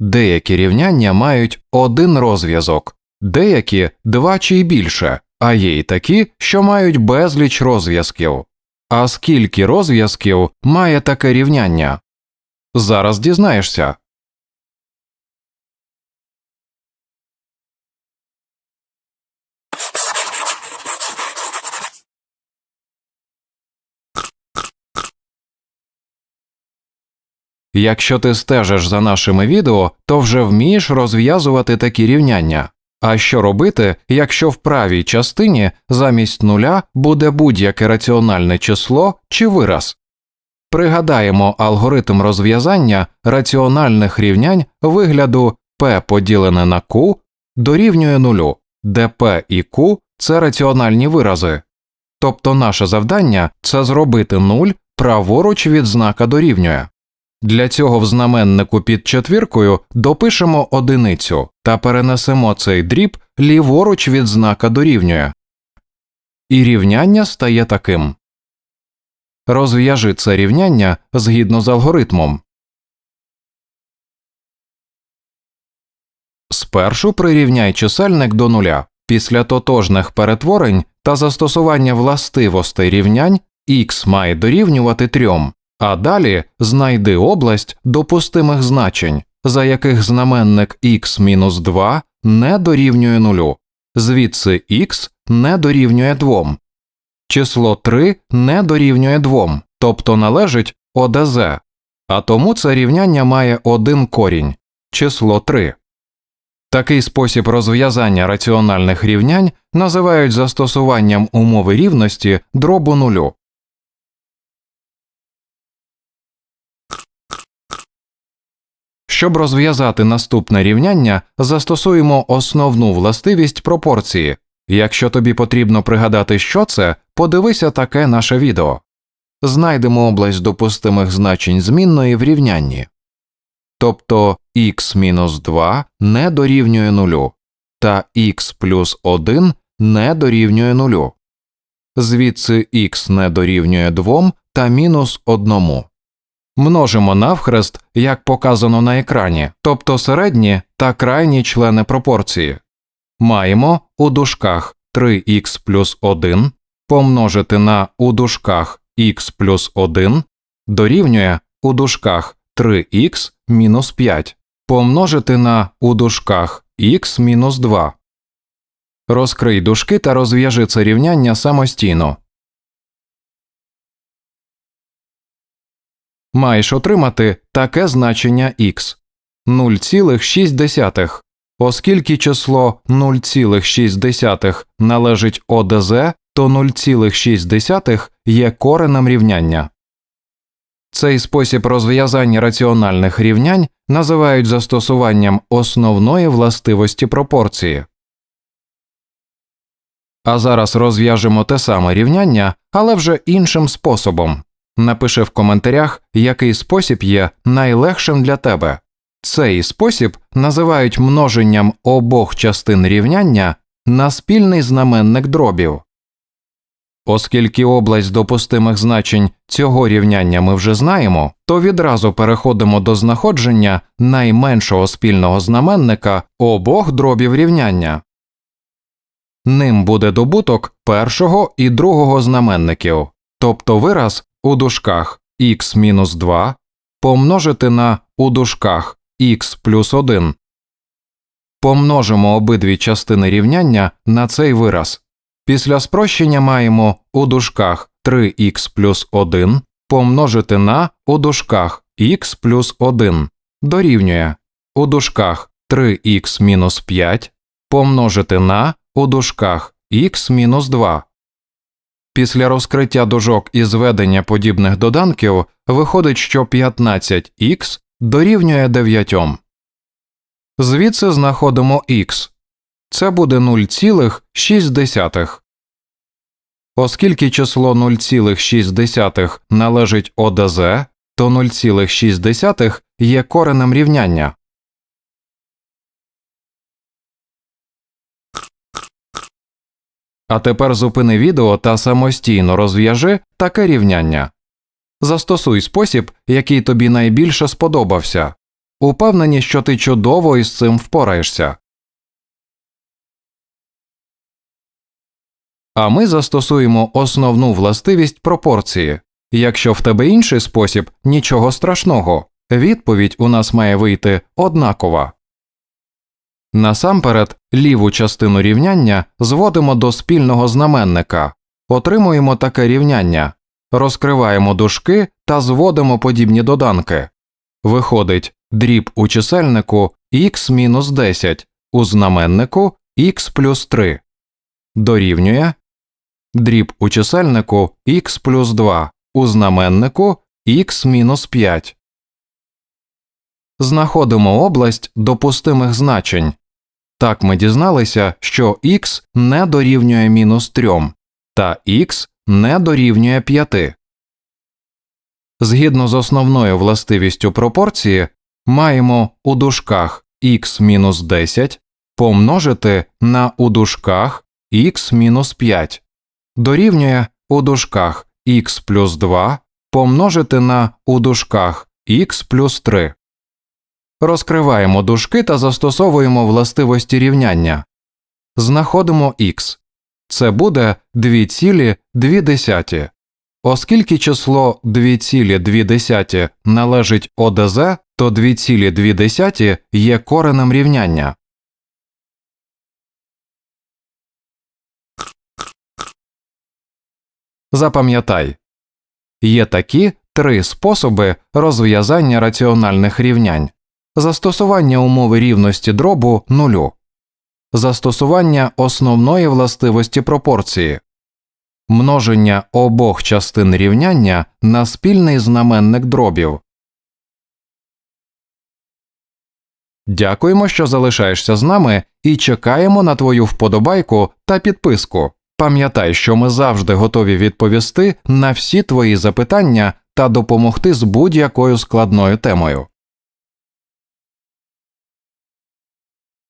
Деякі рівняння мають один розв'язок, деякі два чи й більше, а є й такі, що мають безліч розв'язків. А скільки розв'язків має таке рівняння? Зараз дізнаєшся. Якщо ти стежиш за нашими відео, то вже вмієш розв'язувати такі рівняння. А що робити, якщо в правій частині замість нуля буде будь-яке раціональне число чи вираз? Пригадаємо алгоритм розв'язання раціональних рівнянь вигляду p поділене на q дорівнює нулю, де p і q – це раціональні вирази. Тобто наше завдання це зробити нуль праворуч від знака дорівнює. Для цього в знаменнику під четвіркою допишемо одиницю та перенесемо цей дріб ліворуч від знака дорівнює. І рівняння стає таким. Розв'яжи це рівняння згідно з алгоритмом. Спершу прирівняй чисельник до нуля. Після тотожних перетворень та застосування властивостей рівнянь х має дорівнювати трьом. А далі знайди область допустимих значень, за яких знаменник x-2 не дорівнює нулю, звідси x не дорівнює 2. Число 3 не дорівнює 2, тобто належить ОДЗ, а тому це рівняння має один корінь число 3. Такий спосіб розв'язання раціональних рівнянь називають застосуванням умови рівності дробу нулю. Щоб розв'язати наступне рівняння, застосуємо основну властивість пропорції. Якщо тобі потрібно пригадати, що це, подивися таке наше відео. Знайдемо область допустимих значень змінної в рівнянні. Тобто x-2 не дорівнює нулю, та x плюс 1 не дорівнює нулю. Звідси x не дорівнює 2 та мінус 1 множимо навхрест, як показано на екрані, тобто середні та крайні члени пропорції. Маємо у дужках 3х плюс 1 помножити на у дужках х плюс 1 дорівнює у дужках 3х мінус 5 помножити на у дужках х мінус 2. Розкрий дужки та розв'яжи це рівняння самостійно. Маєш отримати таке значення х 0,6. Оскільки число 0,6 належить ОДЗ, то 0,6 є коренем рівняння. Цей спосіб розв'язання раціональних рівнянь називають застосуванням основної властивості пропорції. А зараз розв'яжемо те саме рівняння, але вже іншим способом. Напиши в коментарях, який спосіб є найлегшим для тебе. Цей спосіб називають множенням обох частин рівняння на спільний знаменник дробів. Оскільки область допустимих значень цього рівняння ми вже знаємо, то відразу переходимо до знаходження найменшого спільного знаменника обох дробів рівняння. Ним буде добуток першого і другого знаменників, тобто вираз у дужках х-2 помножити на у дужках х плюс 1. Помножимо обидві частини рівняння на цей вираз. Після спрощення маємо у дужках 3х плюс 1 помножити на у дужках х плюс 1 дорівнює у дужках 3х мінус 5 помножити на у дужках х мінус 2 Після розкриття дужок і зведення подібних доданків виходить, що 15х дорівнює 9. Звідси знаходимо х. Це буде 0,6. Оскільки число 0,6 належить ОДЗ, то 0,6 є коренем рівняння. А тепер зупини відео та самостійно розв'яжи таке рівняння. Застосуй спосіб, який тобі найбільше сподобався. Упевнені, що ти чудово із цим впораєшся. А ми застосуємо основну властивість пропорції. Якщо в тебе інший спосіб, нічого страшного. Відповідь у нас має вийти однакова. Насамперед, ліву частину рівняння зводимо до спільного знаменника, отримуємо таке рівняння, розкриваємо дужки та зводимо подібні доданки. Виходить дріб у чисельнику мінус 10, у знаменнику х плюс 3. Дорівнює дріб у чисельнику х плюс 2, у знаменнику мінус 5. Знаходимо область допустимих значень. Так ми дізналися, що х не дорівнює мінус 3, та х не дорівнює 5. Згідно з основною властивістю пропорції, маємо у дужках мінус 10 помножити на у дужках мінус 5, дорівнює у дужках х плюс 2 помножити на у дужках х плюс 3. Розкриваємо дужки та застосовуємо властивості рівняння. Знаходимо х. Це буде 2,2. Оскільки число 2,2 належить ОДЗ, то 2,2 є коренем рівняння. Запам'ятай, є такі три способи розв'язання раціональних рівнянь застосування умови рівності дробу нулю, застосування основної властивості пропорції, множення обох частин рівняння на спільний знаменник дробів. Дякуємо, що залишаєшся з нами і чекаємо на твою вподобайку та підписку. Пам'ятай, що ми завжди готові відповісти на всі твої запитання та допомогти з будь-якою складною темою.